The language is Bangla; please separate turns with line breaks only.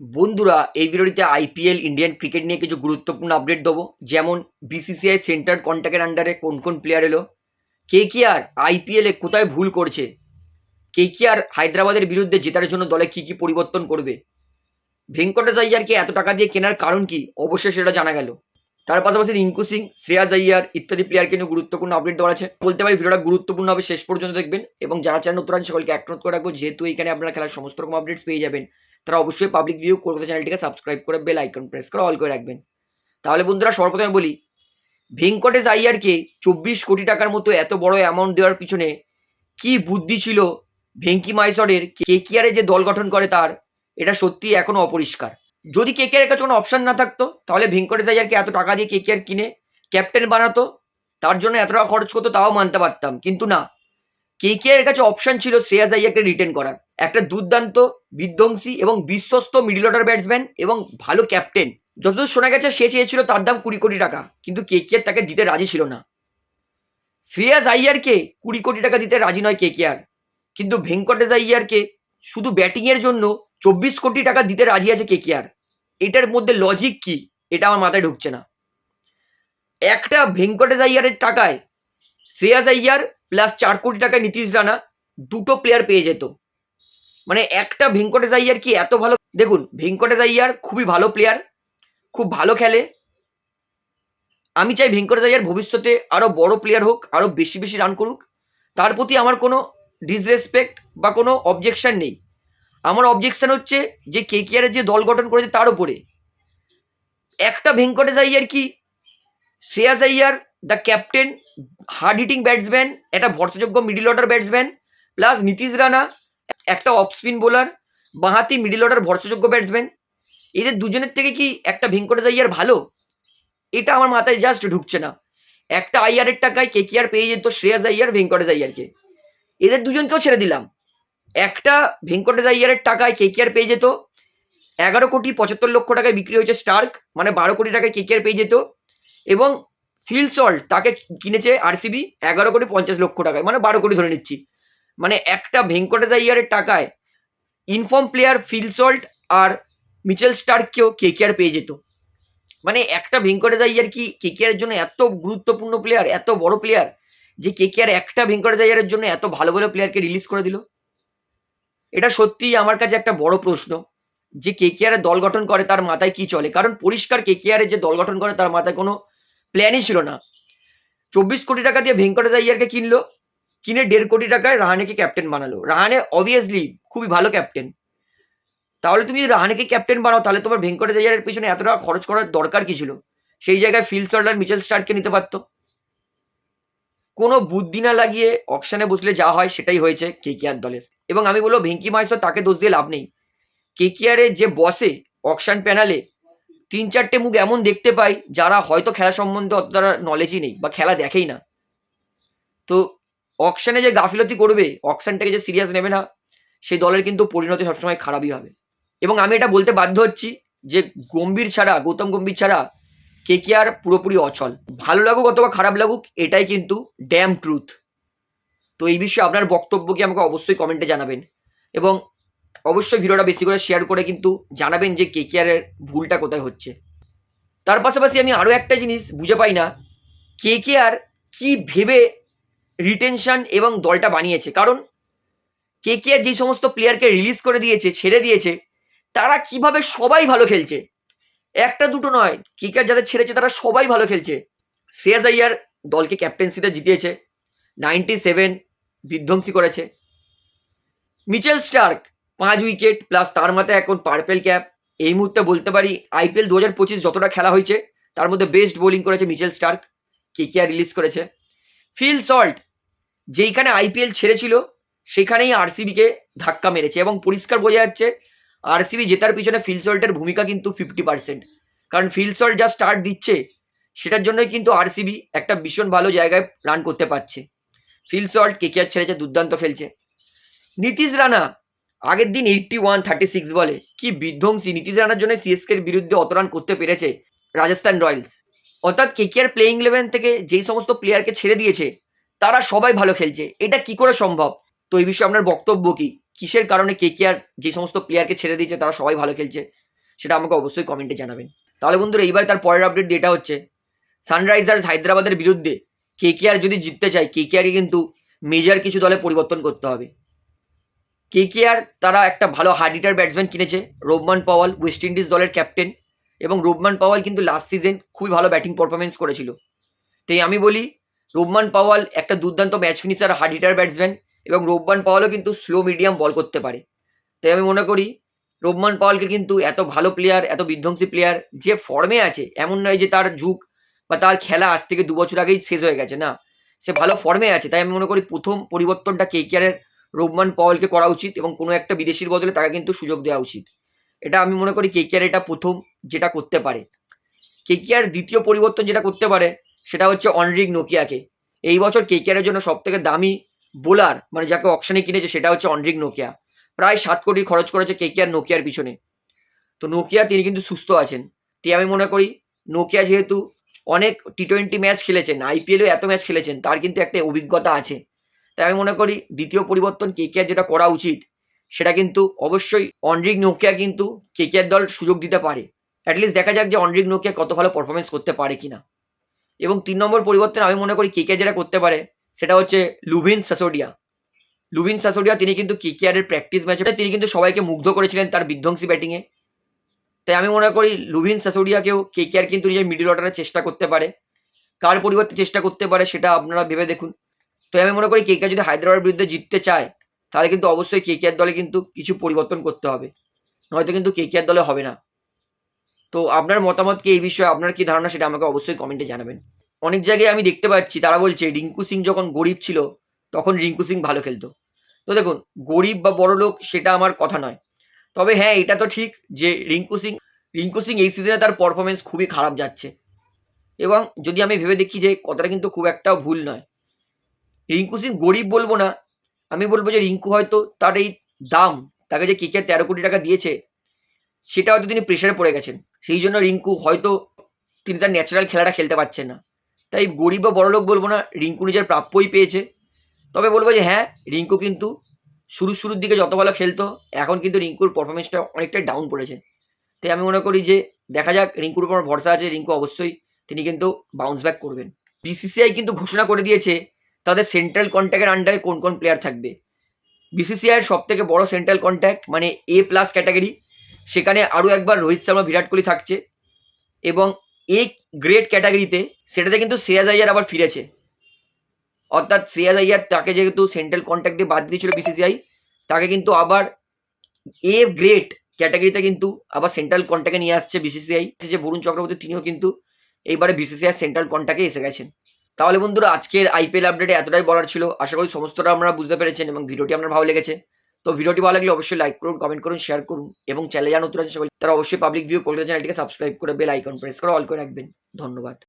বন্ধুরা, এই ভিডিওটিতে আইপিএল ইন্ডিয়ান ক্রিকেট নিয়ে কিছু গুরুত্বপূর্ণ আপডেট দেবো। যেমন বিসিসিআই সেন্টার কন্ট্যাক্টের আন্ডারে কোন কোন প্লেয়ার এলো কে কে আর আইপিএলে কোথায় ভুল করছে কে কে আর হায়দ্রাবাদের বিরুদ্ধে জেতার জন্য দলে কি কি পরিবর্তন করবে, ভেঙ্কটেশ আইয়ারকে এত টাকা দিয়ে কেনার কারণ কি, অবশ্যই সেটা জানা গেল। তার পাশাপাশি রিঙ্কু সিং শ্রেয়াজ আইয়ার ইত্যাদি প্লেয়ারকে নিয়ে গুরুত্বপূর্ণ আপডেট দেওয়া আছে। বলতে পারি ভিডিওটা গুরুত্বপূর্ণ হবে, শেষ পর্যন্ত দেখবেন এবং যারা চ্যানেল নতুন সকলকে অ্যাক্ট করে রাখব। যেহেতু এখানে আপনারা খেলার সমস্ত রকম আপডেটস পেয়ে যাবেন। তারা অবশ্যই পাবলিক ভিউ কলকাতা চ্যানেলটিকে সাবস্ক্রাইব করে বেল আইকন প্রেস করে অল করে রাখবেন। তাহলে বন্ধুরা সর্বপ্রথমে বলি, ভেঙ্কটেশ আইয়ারকে চব্বিশ কোটি টাকার মতো এত বড় অ্যামাউন্ট দেওয়ার পিছনে কি বুদ্ধি ছিল ভেঙ্কি মাইসরের? কে কেকিয়ারে যে দল গঠন করে তার? এটা সত্যি এখনও অপরিষ্কার। যদি কেকেআর কাছে কোনো অপশান না থাকতো, তাহলে ভেঙ্কটেশ আইয়ারকে এত টাকা দিয়ে কেকেআর কিনে ক্যাপ্টেন বানাতো, তার জন্য এত টাকা খরচ করতো, তাও মানতে পারতাম। কিন্তু না কেকেআর কাছে অপশন ছিল শ্রেয়াস আইয়ারকে রিটেন করার। একটা দুর্দান্ত, বিধ্বংসী এবং বিশ্বস্ত মিডল অর্ডার ব্যাটসম্যান এবং ভালো ক্যাপ্টেন যতদূর শোনা গেছে, সে চেয়েছিল তার দাম কুড়ি কোটি টাকা, কিন্তু কেকেআর তাকে দিতে রাজি ছিল না। শ্রেয়াস আইয়ারকে কুড়ি কোটি টাকা দিতে রাজি নয় কেকেআর। কিন্তু ভেঙ্কটেশ আইয়ারকে শুধু ব্যাটিংয়ের জন্য চব্বিশ কোটি টাকা দিতে রাজি আছে কেকেআর। এটার মধ্যে লজিক কি? এটা আমার মাথায় ঢুকছে না। একটা ভেঙ্কটেশ আইয়ারের টাকায় শ্রেয়াস আইয়ার প্লাস চার কোটি টাকায় নীতিশ রানা দুটো প্লেয়ার পেয়ে যেত। মানে একটা ভেঙ্কটেশ আইয়ার কি এত ভালো? দেখুন, ভেঙ্কটেশ আইয়ার খুবই ভালো প্লেয়ার খুব ভালো খেলে। আমি চাই ভেঙ্কটেশ আইয়ার ভবিষ্যতে আরও বড় প্লেয়ার হোক আরও বেশি বেশি রান করুক। তার প্রতি আমার কোনো ডিসরেসপেক্ট বা কোনো অবজেকশান নেই। আমার অবজেকশন হচ্ছে যে কেকেআরের যে দল গঠন করেছে তার উপরে। একটা ভেঙ্কটেশ আইয়ার কি, Shreyas Iyer the captain hard hitting batsman একটা ভরসাযোগ্য middle order batsman plus Nitish Rana একটা অফ স্পিন বোলার বাঁহাতি মিডিল অর্ডার ভরসাযোগ্য ব্যাটসম্যান এদের দুজনের থেকে কি একটা ভেঙ্কটেশ আইয়ার ভালো? এটা আমার মাথায় জাস্ট ঢুকছে না। একটা আইয়ারের টাকায় কে কে আর পেয়ে যেত শ্রেয়াস আইয়ার, ভেঙ্কটেশ আইয়ারকে। এদের দুজনকেও ছেড়ে দিলাম। একটা ভেঙ্কটেশ আইয়ারের টাকায় কে কে আর পেয়ে যেত, এগারো কোটি পঁচাত্তর লক্ষ টাকায় বিক্রি হয়েছে স্টার্ক মানে বারো কোটি টাকায় কে কে আর পেয়ে যেত। এবং ফিল সল্ট তাকে কিনেছে আরসিবি এগারো কোটি পঞ্চাশ লক্ষ টাকায় মানে বারো কোটি ধরে নিচ্ছি। মানে একটা ভেঙ্কটেশ আইয়ারের টাকায় ইনফর্ম প্লেয়ার ফিল সল্ট আর মিচেল স্টার্ককেও কেকেআর পেয়ে যেত। মানে একটা ভেঙ্কটেশ আইয়ার কি কেকেআর জন্য এত গুরুত্বপূর্ণ প্লেয়ার এত বড় প্লেয়ার যে কেকেআর একটা ভেঙ্কটেশ আইয়ারের জন্য এত ভালো ভালো প্লেয়ারকে রিলিজ করে দিল? এটা সত্যিই আমার কাছে একটা বড় প্রশ্ন, যে কেকেআর দল গঠন করে তার মাথায় কি চলে? কারণ পরিষ্কার কেকেআর যে দল গঠন করে তার মাথায় কোনো প্ল্যানই ছিল না। চব্বিশ কোটি টাকা দিয়ে ভেঙ্কটেশ আইয়ারকে কিনলো, কিনে দেড় কোটি টাকায় রাহানেকে ক্যাপ্টেন বানালো। রাহানে অবভিয়াসলি খুবই ভালো ক্যাপ্টেন তাহলে তুমি রাহানেকে ক্যাপ্টেন বানাও, তাহলে তোমার ভেঙ্কটেশ আইয়ারের পিছনে এত টাকা খরচ করার দরকার কি ছিল? সেই জায়গায় ফিল সল্ট মিচেল স্টার্ককে নিতে পারতো। কোনো বুদ্ধি না লাগিয়ে অকশানে বসলে যা হয় সেটাই হয়েছে কেকেআর দলের। এবং আমি বলব, ভেঙ্কি মাইসর তাকে দোষ দিয়ে লাভ নেই। কেকেআরে যে বসে অকশান প্যানেলে তিন চারটে মুখ এমন দেখতে পাই যারা হয়তো খেলা সম্বন্ধে অতটা নলেজই নেই বা খেলা দেখেই না। তো অকশানে যে গাফিলতি করবে অকশানটাকে যে সিরিয়াস নেবে না, সেই দলের কিন্তু পরিণতি সবসময় খারাপই হবে। এবং আমি এটা বলতে বাধ্য হচ্ছি যে গম্ভীর ছাড়া, গৌতম গম্ভীর ছাড়া কে কে আর পুরোপুরি অচল। ভালো লাগুক অথবা খারাপ লাগুক, এটাই কিন্তু ড্যাম ট্রুথ তো এই বিষয়ে আপনার বক্তব্য কি আমাকে অবশ্যই কমেন্টে জানাবেন। এবং অবশ্যই ভিডিওটা বেশি করে শেয়ার করে কিন্তু জানাবেন যে কে কে আরের ভুলটা কোথায় হচ্ছে। তার পাশাপাশি আমি আরও একটা জিনিস বুঝে পাই না কে কে আর কী ভেবে রিটেনশন এবং দলটা বানিয়েছে? কারণ কে কে আর যেই সমস্ত প্লেয়ারকে রিলিজ করে দিয়েছে, ছেড়ে দিয়েছে, তারা কীভাবে সবাই ভালো খেলছে? একটা দুটো নয় কে কে আর যাদের ছেড়েছে তারা সবাই ভালো খেলছে। শ্রেয়াস আইয়ার দলকে ক্যাপ্টেন্সিতে জিতিয়েছে নাইনটি সেভেন বিধ্বংসী করেছে। মিচেল স্টার্ক পাঁচ উইকেট প্লাস তার মাথায় এখন পার্পেল ক্যাপ এই মুহূর্তে বলতে পারি আইপিএল দু হাজার পঁচিশ যতটা খেলা হয়েছে, তার মধ্যে বেস্ট বোলিং করেছে মিচেল স্টার্ক, কে কে রিলিজ করেছে। ফিল সল্ট, যেইখানে আইপিএল ছেড়েছিল, সেখানেই আরসিবিকে ধাক্কা মেরেছে এবং পরিষ্কার বোঝা যাচ্ছে আরসিবি জেতার পিছনে ফিল সল্টের ভূমিকা কিন্তু ফিফটি পার্সেন্ট কারণ ফিল সল্ট যা স্টার্ট দিচ্ছে, সেটার জন্যই কিন্তু আরসিবি একটা ভীষণ ভালো জায়গায় রান করতে পারছে। ফিল সল্ট আর ছেড়েছে, দুর্দান্ত খেলছে। নীতিশ রানা আগের দিন এইটটি ওয়ান থার্টি সিক্স বলে, কি বিধ্বংসী নীতিশ রানার জন্য সিএসকের বিরুদ্ধে অত রান করতে পেরেছে রাজস্থান রয়্যালস। অর্থাৎ কেকেআর প্লেইং ইলেভেন থেকে যেই সমস্ত প্লেয়ারকে ছেড়ে দিয়েছে, তারা সবাই ভালো খেলছে। এটা কি করে সম্ভব? তো এই বিষয়ে আপনার বক্তব্য কি? কিসের কারণে কেকেআর যে সমস্ত প্লেয়ারকে ছেড়ে দিয়েছে, তারা সবাই ভালো খেলছে? সেটা আমাকে অবশ্যই কমেন্টে জানাবেন। তাহলে বন্ধুরা, এইবার তার পরের আপডেট যেটা হচ্ছে সানরাইজার্স হায়দ্রাবাদের বিরুদ্ধে কেকেআর যদি জিততে চায় কেকেআরকে কিন্তু মেজর কিছু দলে পরিবর্তন করতে হবে। কেকেআর তারা একটা ভালো হার্ড হিটার ব্যাটসম্যান কিনেছে, রোবমান পাওয়াল ওয়েস্ট ইন্ডিজ দলের ক্যাপ্টেন এবং রোবমান পাওয়াল কিন্তু লাস্ট সিজন খুবই ভালো ব্যাটিং পারফরমেন্স করেছিল। তাই আমি বলি, রোবমান পাওয়াল একটা দুর্দান্ত match finisher hard hitter batsman এবং রোবমান পাওয়ালও কিন্তু স্লো মিডিয়াম বল করতে পারে। তাই আমি মনে করি, রোবমান পাওয়ালকে কিন্তু এত ভালো প্লেয়ার এত বিধ্বংসী প্লেয়ার যে ফর্মে আছে, এমন নয় যে তার যুগ বা তার খেলা আজ থেকে দু বছর আগেই শেষ হয়ে গেছে, না। সে ভালো ফর্মে আছে, তাই আমি মনে করি প্রথম পরিবর্তনটা কে কেকেআরের রোবমান পাওয়ালকে করা উচিত এবং কোনো একটা বিদেশির বদলে তাকে কিন্তু সুযোগ দেওয়া উচিত। এটা আমি মনে করি কেকেআর এটা প্রথম যেটা করতে পারে। কেকেআর দ্বিতীয় পরিবর্তন যেটা করতে পারে, সেটা হচ্ছে অনরিক নোকিয়াকে। এই বছর কেকেআরের জন্য সব থেকে দামি বোলার মানে যাকে অকশনে কিনেছে, সেটা হচ্ছে অনরিক নোকিয়া। প্রায় সাত কোটি খরচ করেছে কেকেআর নোকিয়ার পিছনে। তো নোকিয়া, তিনি কিন্তু সুস্থ আছেন। তাই আমি মনে করি নোকিয়া যেহেতু অনেক টি টোয়েন্টি ম্যাচ খেলেছেন আইপিএলও এত ম্যাচ খেলেছেন, তার কিন্তু একটা অভিজ্ঞতা আছে। তাই আমি মনে করি দ্বিতীয় পরিবর্তন কেকেআর যেটা করা উচিত, সেটা কিন্তু অবশ্যই অনরিক নোকিয়া কিন্তু কেকেআর দল সুযোগ দিতে পারে। অ্যাটলিস্ট দেখা যাক যে অনরিক নোকিয়া কত ভালো পারফরমেন্স করতে পারে কি না এবং তিন নম্বর পরিবর্তন আমি মনে করি কেকেআর যেটা করতে পারে, সেটা হচ্ছে লুভিন সাসোডিয়া লুভিন সাসোডিয়া তিনি কিন্তু কেকেআরের প্র্যাকটিস ম্যাচে তিনি কিন্তু সবাইকে মুগ্ধ করেছিলেন তার বিধ্বংসী ব্যাটিংয়ে তাই আমি মনে করি লুভিন সাসোডিয়াকেও কেকেআর কিন্তু নিজের মিডল অর্ডারের চেষ্টা করতে পারে। কার পরিবর্তে চেষ্টা করতে পারে সেটা আপনারা ভেবে দেখুন। তো আমি মনে করি কেকেআর যদি হায়দ্রাবাদের বিরুদ্ধে জিততে চায়, তাহলে কিন্তু অবশ্যই কেকেআর দলে কিন্তু কিছু পরিবর্তন করতে হবে। নয়তো কিন্তু কেকেআর দলে হবে না। তো আপনার মতামত কি এই বিষয়ে? আপনার কি ধারণা সেটা আমাকে অবশ্যই কমেন্টে জানাবেন। অনেক জায়গায় আমি দেখতে পাচ্ছি, তারা বলছে রিঙ্কু সিং যখন গরিব ছিল, তখন রিঙ্কু সিং ভালো খেলতো। তো দেখুন, গরিব বা বড় লোক সেটা আমার কথা নয়। তবে হ্যাঁ এটা তো ঠিক যে রিঙ্কু সিং রিঙ্কু সিং এই সিজনে তার পারফরমেন্স খুবই খারাপ যাচ্ছে। এবং যদি আমি ভেবে দেখি যে কথাটা কিন্তু খুব একটাও ভুল নয় রিঙ্কু সিং গরিব বলব না। আমি বলব যে রিঙ্কু হয়তো তার এই দাম, তাকে যে কেকে তেরো কোটি টাকা দিয়েছে, সেটা হয়তো তিনি প্রেশারে পড়ে গেছেন। সেই জন্য রিঙ্কু হয়তো তিনি তার ন্যাচারাল খেলাটা খেলতে পারছেন না। তাই গরিব বা বড়লোক বলব না, রিঙ্কু নিজের প্রাপ্যই পেয়েছে। তবে বলব যে হ্যাঁ রিঙ্কু কিন্তু শুরু শুরুর দিকে যত ভালো খেলতো, এখন কিন্তু রিঙ্কুর পারফরমেন্সটা অনেকটাই ডাউন পড়েছে। তাই আমি মনে করি যে দেখা যাক রিঙ্কুর উপর ভরসা আছে, রিঙ্কু অবশ্যই তিনি কিন্তু বাউন্স ব্যাক করবেন। বিসিসিআই কিন্তু ঘোষণা করে দিয়েছে তাদের সেন্ট্রাল কন্ট্যাক্টের আন্ডারে কোন কোন প্লেয়ার থাকবে? বিসিসিআইয়ের সব থেকে বড় সেন্ট্রাল কন্ট্যাক্ট মানে এ প্লাস ক্যাটাগরি সেখানে আরও একবার রোহিত শর্মা, বিরাট কোহলি থাকছে এবং এ গ্রেট ক্যাটাগরিতে সেটাতে কিন্তু শ্রেয়াজ আইয়ার আবার ফিরেছে। অর্থাৎ শ্রেয়াজ আইয়ার তাকে যেহেতু সেন্ট্রাল কন্ট্যাক্টে বাদ দিয়েছিল বিসিসিআই তাকে কিন্তু আবার এ গ্রেট ক্যাটাগরিতে কিন্তু আবার সেন্ট্রাল কন্ট্যাক্টে নিয়ে আসছে বিসিসিআই যে বরুণ চক্রবর্তী, তিনিও কিন্তু এইবারে বিসিসিআই সেন্ট্রাল কন্ট্যাক্টে এসে গেছেন। তাহলে বন্ধুরা, আজকের আইপিএল আপডেটে এতটাই বলার ছিল। আশা করি সমস্তটা আমরা বুঝতে পেরেছেন এবং ভিডিওটি আপনার ভালো লেগেছে। তো ভিডিওটি ভালো লাগলে অবশ্যই লাইক করুন কমেন্ট করুন শেয়ার করুন এবং চ্যানেলে যারা নতুন আছে সবাই তারা অবশ্যই পাবলিক ভিউ কলকাতা চ্যানেলটিকে সাবস্ক্রাইব করে বেল আইকন প্রেস করে অল করে রাখবেন। ধন্যবাদ।